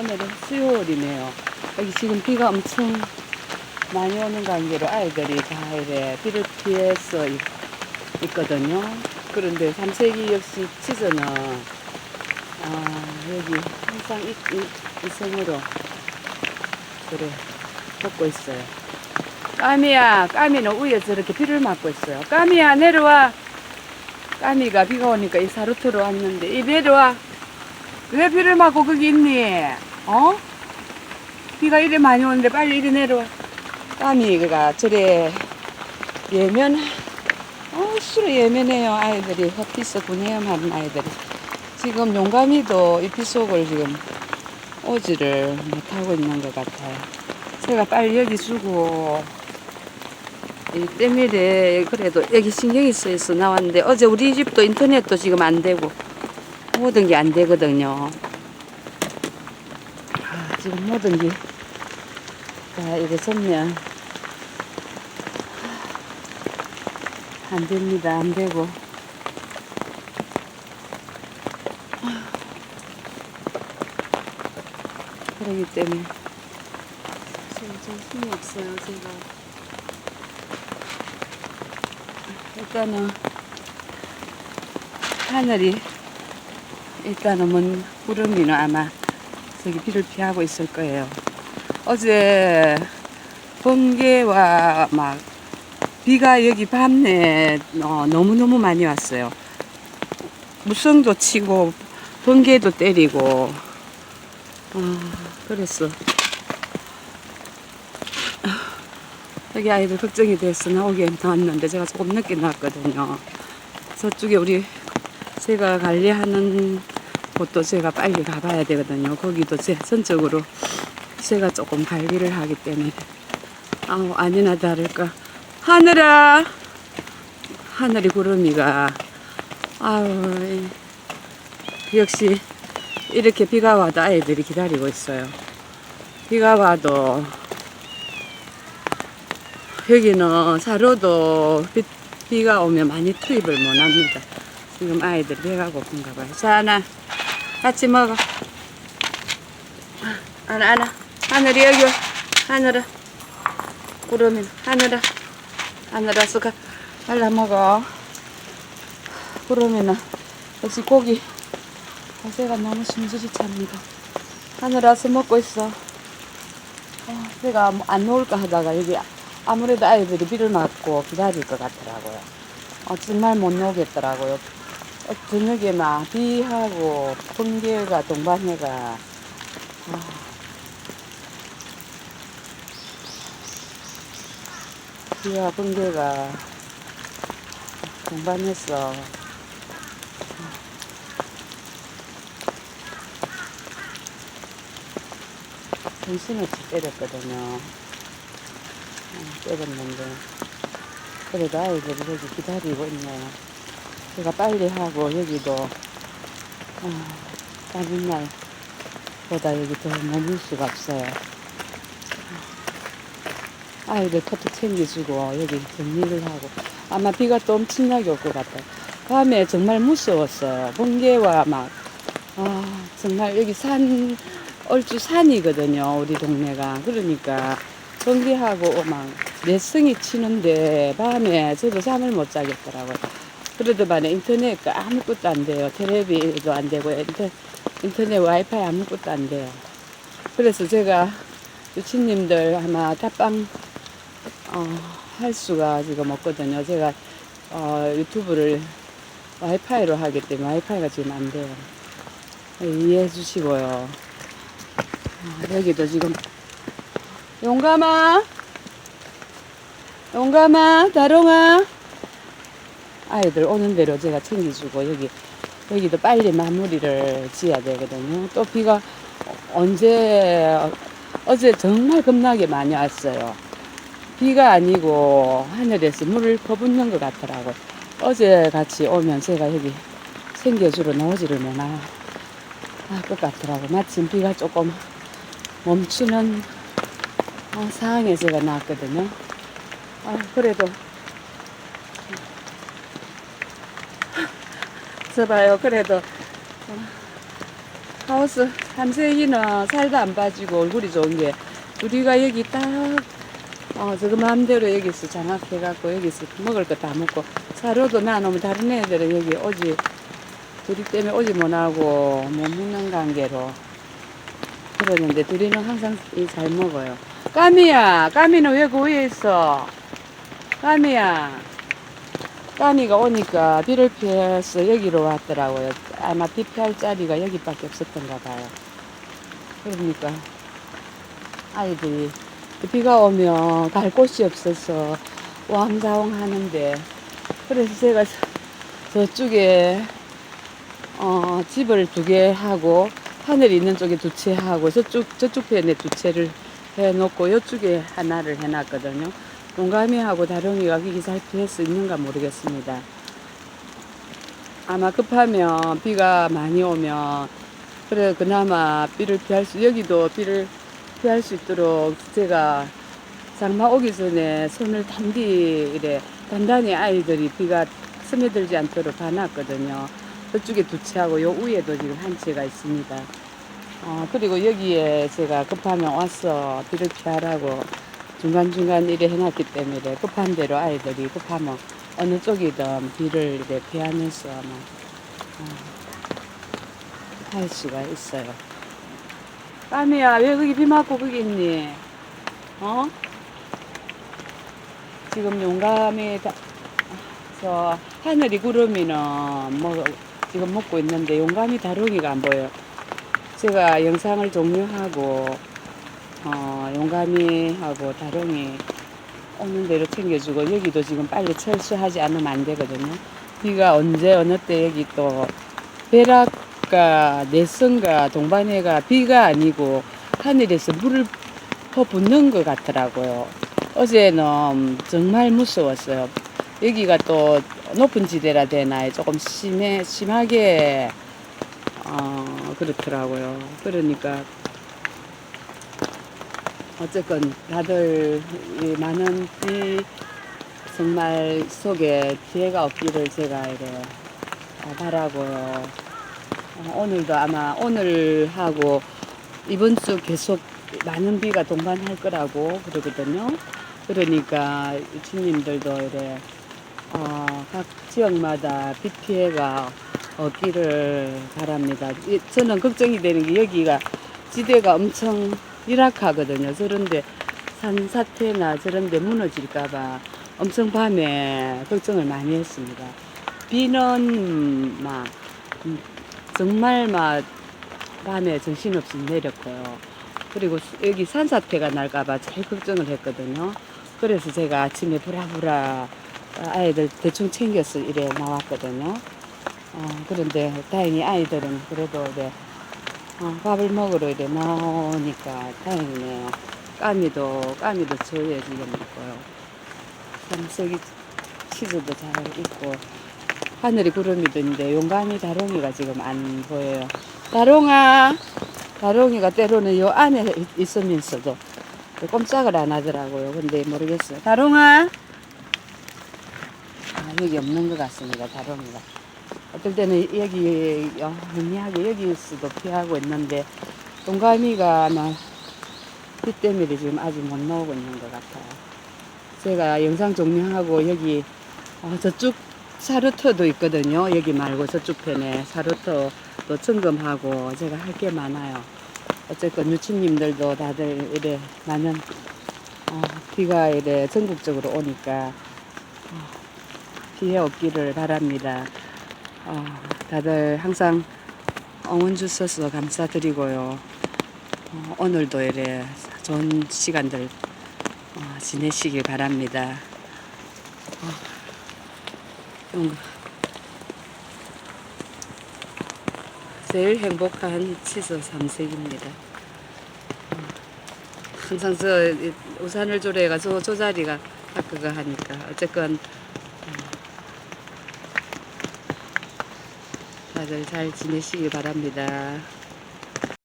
오늘은 수요일이네요. 여기 지금 비가 엄청 많이 오는 관계로 아이들이 다 이래 비를 피해서 있, 있거든요. 그런데 삼색이 역시 치즈는 아, 여기 항상 이, 이, 이성으로 그래 걷고 있어요. 까미야, 까미는 위에 저렇게 비를 맞고 있어요. 까미야, 내려와. 까미가 비가 오니까 이 사루트로 왔는데, 이 내려와. 왜 비를 맞고 거기 있니? 어? 비가 이리 많이 오는데 빨리 이리 내려와. 까미가 저래 예면, 어, 수로 예면해요, 아이들이. 헛피스 군해염하는 아이들이. 지금 용감이도 이비 속을 지금 오지를 못하고 있는 것 같아요. 제가 빨리 여기 주고, 이 때밀에 그래도 여기 신경이 쓰여서 나왔는데 어제 우리 집도 인터넷도 지금 안 되고 모든 게 안 되거든요. 아, 지금 모든 게 다 이래 서면 안 됩니다. 안 되고. 그러기 때문에 지금 정신이 없어요. 제가. 일단은 하늘이 일단은 먼 구름이는 아마 저기 비를 피하고 있을 거예요. 어제 번개와 막 비가 여기 밤에 어, 너무너무 많이 왔어요. 무성도 치고 번개도 때리고 어, 그랬어. 여기 아이들 걱정이 돼서 나오게 나왔는데 제가 조금 늦게 나왔거든요. 저쪽에 우리 제가 관리하는 곳도 제가 빨리 가봐야 되거든요. 거기도 제 전적으로 제가 조금 관리를 하기 때문에 아우 아니나 다를까 하늘아 하늘이 구름이가 아우 역시 이렇게 비가 와도 아이들이 기다리고 있어요. 비가 와도 여기는 사로도 비, 비가 오면 많이 투입을 못 합니다. 지금 아이들 배가 고픈가 봐요. 자, 하나, 같이 먹어. 하나, 하나. 하늘이 여기 와. 하늘아. 구름이, 하늘아. 하늘아, 수가 발라 먹어. 구름이는 역시 고기. 어제가 너무 숨질이 찹니다. 하늘아서 먹고 있어. 어, 내가 뭐안 놓을까 하다가 여기 아무래도 아이들이 비를 맞고 기다릴 것 같더라고요. 어, 정말 못 놓겠더라고요. 어, 저녁에 막 비하고 번개가 동반해가 아, 비와 번개가 동반해서 정신없이 때렸거든요. 어, 때렸는데 그래도 아이들이 여기 기다리고 있네요. 제가 빨리 하고 여기도 아, 다른 날보다 여기 더 머물 수가 없어요. 아이들 것도 챙겨주고 여기 정리를 하고 아마 비가 또 엄청나게 올 것 같아요. 밤에 정말 무서웠어요. 번개와 막 아, 정말 여기 산 얼추 산이거든요. 우리 동네가 그러니까 번개하고 막 내성이 치는데 밤에 저도 잠을 못 자겠더라고요. 그래도 만에 인터넷 아무것도 안 돼요. 텔레비도 안 되고 인터, 인터넷 와이파이 아무것도 안 돼요. 그래서 제가 유치님들 아마 답방 어, 할 수가 지금 없거든요. 제가 어, 유튜브를 와이파이로 하기 때문에 와이파이가 지금 안 돼요. 이해해 주시고요. 어, 여기도 지금 용감아 용감아 다롱아 아이들 오는 대로 제가 챙겨주고 여기 여기도 빨리 마무리를 지어야 되거든요. 또 비가 언제 어제 정말 겁나게 많이 왔어요. 비가 아니고 하늘에서 물을 퍼붓는 것 같더라고요. 어제 같이 오면 제가 여기 챙겨주러 나오지를 못할 것 같더라고요. 마침 비가 조금 멈추는 어, 상황에 제가 나왔거든요. 아, 그래도 저 봐요. 그래도 어, 하우스 삼색이는 살도 안 빠지고 얼굴이 좋은 게 우리가 여기 딱 어, 저거 마음대로 여기서 장악해갖고 여기서 먹을 거 다 먹고 사료도 나누면 다른 애들은 여기 오지 둘이 때문에 오지 못하고 못 먹는 관계로 그러는데 둘이는 항상 이잘 먹어요. 까미야, 까미는 왜 그 위에 있어? 까미야, 까미가 오니까 비를 피해서 여기로 왔더라고요. 아마 비 피할 자리가 여기밖에 없었던가 봐요. 그러니까 아이들이 비가 오면 갈 곳이 없어서 왕자왕 하는데 그래서 제가 저- 저쪽에 어, 집을 두 개 하고 하늘 있는 쪽에 두 채 하고 저쪽 저쪽 편에 두 채를 해놓고 이쪽에 하나를 해놨거든요. 동감이하고 다롱이가 거기 잘 피할 수 있는가 모르겠습니다. 아마 급하면 비가 많이 오면 그래 그나마 비를 피할 수 여기도 비를 피할 수 있도록 제가 장마 오기 전에 손을 단디 이래 단단히 아이들이 비가 스며들지 않도록 봐놨거든요. 저쪽에 두 채하고 요 위에도 지금 한 채가 있습니다. 어, 그리고 여기에 제가 급하면 와서 비를 피하라고 중간중간 일에 해놨기 때문에 급한 대로 아이들이 급하면 어느 쪽이든 비를 이렇게 피하면서 아마 어, 할 수가 있어요. 까미야, 왜 거기 비 맞고 거기 있니? 어? 지금 용감이 다, 저 하늘이 구름이는 뭐 지금 먹고 있는데 용감이 다롱이가 안 보여요. 제가 영상을 종료하고 어, 용감이하고 다롱이 오는 대로 챙겨주고 여기도 지금 빨리 철수하지 않으면 안 되거든요. 비가 언제 어느 때 여기 또 베라가 내성가 동반해가 비가 아니고 하늘에서 물을 퍼붓는 것 같더라고요. 어제는 정말 무서웠어요. 여기가 또 높은 지대라 되나요? 조금 심해 심하게 어, 그렇더라고요. 그러니까 어쨌건 다들 이 많은 비 정말 속에 피해가 없기를 제가 이래 어, 바라고요. 어, 오늘도 아마 오늘하고 이번 주 계속 많은 비가 동반할 거라고 그러거든요. 그러니까 주님들도 이래 어, 각 지역마다 비 피해가 없기를 바랍니다. 이- 저는 걱정이 되는 게 여기가 지대가 엄청 열악하거든요. 저런데 산사태나 저런데 무너질까봐 엄청 밤에 걱정을 많이 했습니다. 비는 막 음, 정말 막 밤에 정신없이 내렸고요. 그리고 수- 여기 산사태가 날까봐 제일 걱정을 했거든요. 그래서 제가 아침에 부라부라 아이들 대충 챙겨서 이래 나왔거든요. 어, 그런데 다행히 아이들은 그래도 이제 어, 밥을 먹으러 이래 나오니까 다행이네요. 까미도, 까미도 저에 지금 있고요. 삼색이 치즈도 잘 있고, 하늘이 구름이 있는데 용감이 다롱이가 지금 안 보여요. 다롱아! 다롱이가 때로는 요 안에 있- 있으면서도 꼼짝을 안 하더라고요. 근데 모르겠어요. 다롱아! 아, 여기 없는 것 같습니다. 다롱이가. 어떨 때는 여기 어, 영리하게 여기서도 피하고 있는데 동감이가 아마 비 때문에 지금 아직 못 나오고 있는 것 같아요. 제가 영상 종료하고 여기 어, 저쪽 사루터도 있거든요. 여기 말고 저쪽 편에 사루터도 점검하고 제가 할 게 많아요. 어쨌건 유치님들도 다들 이래 많은 어, 비가 이래 전국적으로 오니까 어, 피해 없기를 바랍니다. 어, 다들 항상 응원 주셔서 감사드리고요. 어, 오늘도 이래 좋은 시간들 어, 지내시길 바랍니다. 어, 좀 제일 행복한 치즈 삼색입니다. 어, 항상 저 이- 우산을 조례가지고 저 자리가 딱 그거 하니까 어쨌건 다들 잘 지내시길 바랍니다.